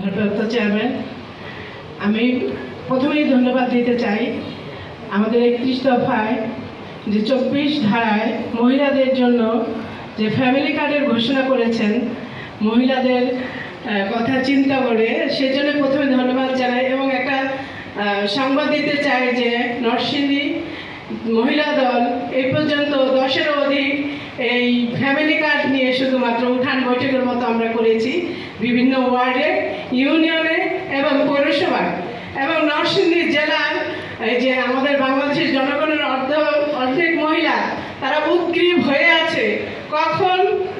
ভারপ্রাপ্ত চেয়ারম্যান আমি প্রথমেই ধন্যবাদ দিতে চাই আমাদের একত্রিশ দফায় যে চব্বিশ ধারায় মহিলাদের জন্য যে ফ্যামিলি কার্ডের ঘোষণা করেছেন, মহিলাদের কথা চিন্তা করে সেজন্য প্রথমে ধন্যবাদ জানাই এবং একটা সংবাদ দিতে চাই যে নরসিংদী মহিলা দল এই পর্যন্ত দশেরও অধিক এই ফ্যামিলি কার্ড নিয়ে শুধুমাত্র উঠান বৈঠকের মতো আমরা করেছি বিভিন্ন ওয়ার্ডে ইউনিয়নে এবং পৌরসভায়। এবং নরসিংদী জেলার এই যে আমাদের বাংলাদেশের জনগণের অর্ধ অর্ধেক মহিলা তারা উদ্গ্রীব হয়ে আছে। কখন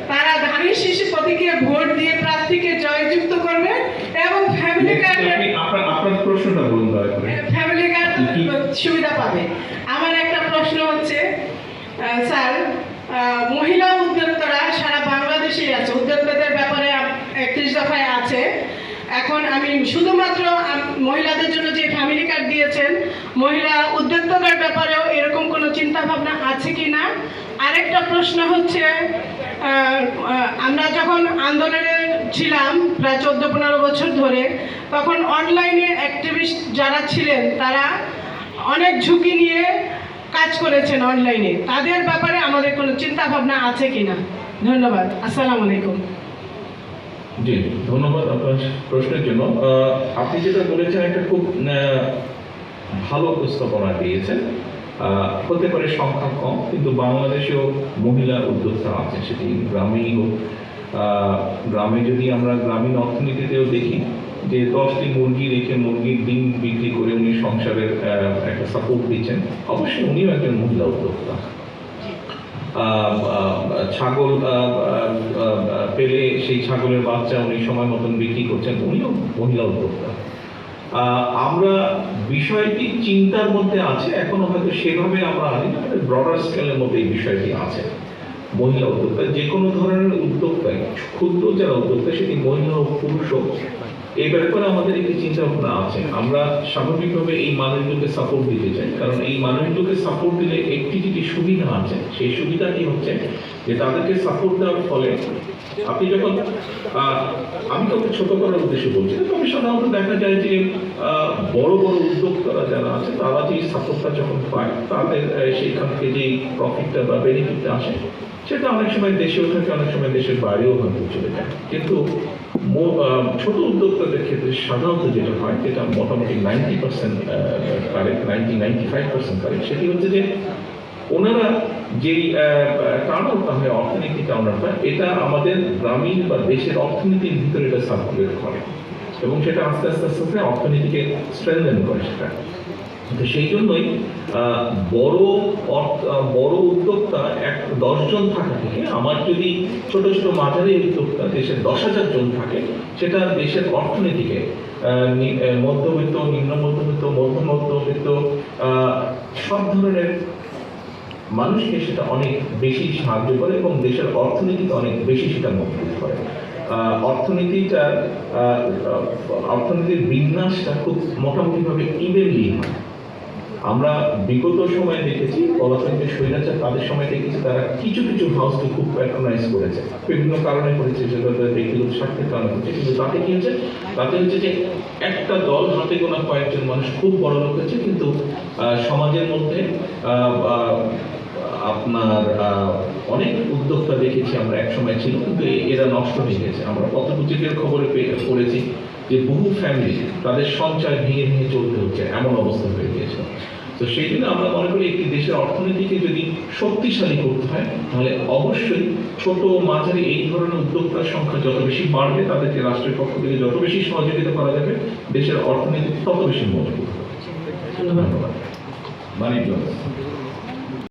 তারা ধানের শিশু প্রতীকে ভোট দিয়ে প্রার্থীকে জয়যুক্ত করবে এবং ফ্যামিলি আপনার আপনার প্রশ্নটা বলুন সুবিধা পাবে। আমার একটা প্রশ্ন হচ্ছে স্যার মহিলা উদ্যোক্তারা সারা বাংলাদেশেই আছে, উদ্যোক্তাদের ব্যাপারে একত্রিশ দফায় আছে। এখন আমি শুধুমাত্র মহিলাদের জন্য যে ফ্যামিলি কার্ড দিয়েছেন, মহিলা উদ্যোক্তাদের ব্যাপারেও এরকম কোনো চিন্তা ভাবনা আছে কি না? আরেকটা প্রশ্ন হচ্ছে আমরা যখন আন্দোলনে ছিলাম প্রায় চোদ্দ পনেরো বছর ধরে, তখন অনলাইনে অ্যাক্টিভিস্ট যারা ছিলেন, তারা অনেক ঝুঁকি নিয়ে কাজ করেছেন অনলাইনে। তাদের ব্যাপারে আমাদের কোনো চিন্তা ভাবনা আছে কিনা? ধন্যবাদ। আসসালামু আলাইকুম। জি, ধন্যবাদ আপনার প্রশ্নের জন্য। আপনি যেটা বলেছেন, একটা খুব ভালো উপস্থাপনা দিয়েছেন। হতে পারে সংখ্যা কম, কিন্তু বাংলাদেশেও মহিলা উদ্যোক্তা আছে, সেটি গ্রামেই হোক। গ্রামে যদি আমরা গ্রামীণ অর্থনীতিতেও দেখি যে দশটি মুরগি রেখে মুরগির ডিম বিক্রি করে উনি সংসারের একটা সাপোর্ট দিচ্ছেন অবশ্যই উনিও একজন মহিলা উদ্যোক্তা। ছাগল পেলে সেই ছাগলের বাচ্চা উনি সময় মতন বিক্রি করছেন উনিও মহিলা উদ্যোক্তা। আহ, আমরা বিষয়টি চিন্তার মধ্যে আছে এখনও হয়তো সেভাবে আমরা আনি না ব্রডার স্কেলের মধ্যে এই বিষয়টি আছে। মহিলা উদ্যোক্তা যে কোনো ধরনের উদ্যোক্তাই ক্ষুদ্র যারা উদ্যোক্তা সেটি মহিলা ও পুরুষ হোক এই ব্যাপারে আমাদের একটি চিন্তা ভাবনা আছে। আমরা স্বাভাবিকভাবে এই মানুষগুলোকে সাপোর্ট দিতে চাই। কারণ এই মানুষগুলোকে সাপোর্ট দিলে একটি যেটি সুবিধা আছে সেই সুবিধাটি হচ্ছে যে তাদেরকে সাপোর্ট দেওয়ার ফলে আপনি যখন আমি কাউকে ছোট করার উদ্দেশ্যে বলছি তবে সাধারণত দেখা যায় যে বড় বড় উদ্যোক্তারা যারা আছে তারা যে সাপোর্টটা যখন পায় তাদের আহ, সেইখান থেকে যে প্রফিটটা বা বেনিফিটটা আসে সেটা অনেক সময় দেশেও থাকে অনেক সময় দেশের বাইরেও হয়তো চলে যায়। কিন্তু ছোট উদ্যোক্তাদের ক্ষেত্রে সাধারণত যেটা হয়, যেটা মোটামুটি ninety percent correct ninety ninety five percent correct সেটি হচ্ছে যে ওনারা যেই টার্নআউটটা হয় অর্থনীতি টার্নআউটটা এটা আমাদের গ্রামীণ বা দেশের অর্থনীতির ভিতরে এটা সার্কুলেট করে এবং সেটা আস্তে আস্তে আস্তে আস্তে অর্থনীতিকে স্ট্রেংথেন করে সেটা। তো সেই জন্যই বড় বড় উদ্যোক্তা দশজন থাকা থেকে আমার যদি ছোট ছোট মাঝারি উদ্যোক্তা দেশের দশ হাজার জন থাকে সেটা দেশের অর্থনীতিকে মধ্যবিত্ত নিম্ন মধ্যবিত্ত মধ্য মধ্যবিত্ত সব ধরনের মানুষকে সেটা অনেক বেশি সাহায্য করে এবং দেশের অর্থনীতিতে অনেক বেশি সেটা মজবুত করে। আহ, অর্থনীতির বিন্যাসটা খুব মোটামুটিভাবে ইভেনলি হয়। আমরা বিগত সময়ে দেখেছি পলাতনকে স্বৈরাচার তাদের সময় দেখেছি, তারা কিছু কিছু হাউসকে খুব প্যাট্রোনাইজ করেছে। বিভিন্ন কারণে করেছে, সেটা ব্যক্তিগত স্বার্থের কারণে হচ্ছে, কিন্তু তাতে কি হচ্ছে? তাতে হচ্ছে যে একটা দল হাতে গোনা কয়েকজন মানুষ খুব বড় লোক হচ্ছে, কিন্তু সমাজের মধ্যে আপনার অনেক উদ্যোক্তা দেখেছি আমরা এক সময় ছিল কিন্তু এরা নষ্ট হয়ে গেছে। আমরা কত পত্রপত্রিকার খবরে পেয়ে পড়েছি যে বহু ফ্যামিলি তাদের সঞ্চয় ভেঙে ভেঙে চলতে হচ্ছে এমন অবস্থা হয়ে গিয়েছে তো সেই জন্য আমরা মনে করি একটি দেশের অর্থনীতিকে যদি শক্তিশালী করতে হয় তাহলে অবশ্যই ছোট মাঝারি এই ধরনের উদ্যোক্তার সংখ্যা যত বেশি বাড়বে তাদেরকে রাষ্ট্রের পক্ষ থেকে যত বেশি সহযোগিতা করা যাবে দেশের অর্থনীতি তত বেশি মজবুত হবে। ধন্যবাদ। ধন্যবাদ। মানিক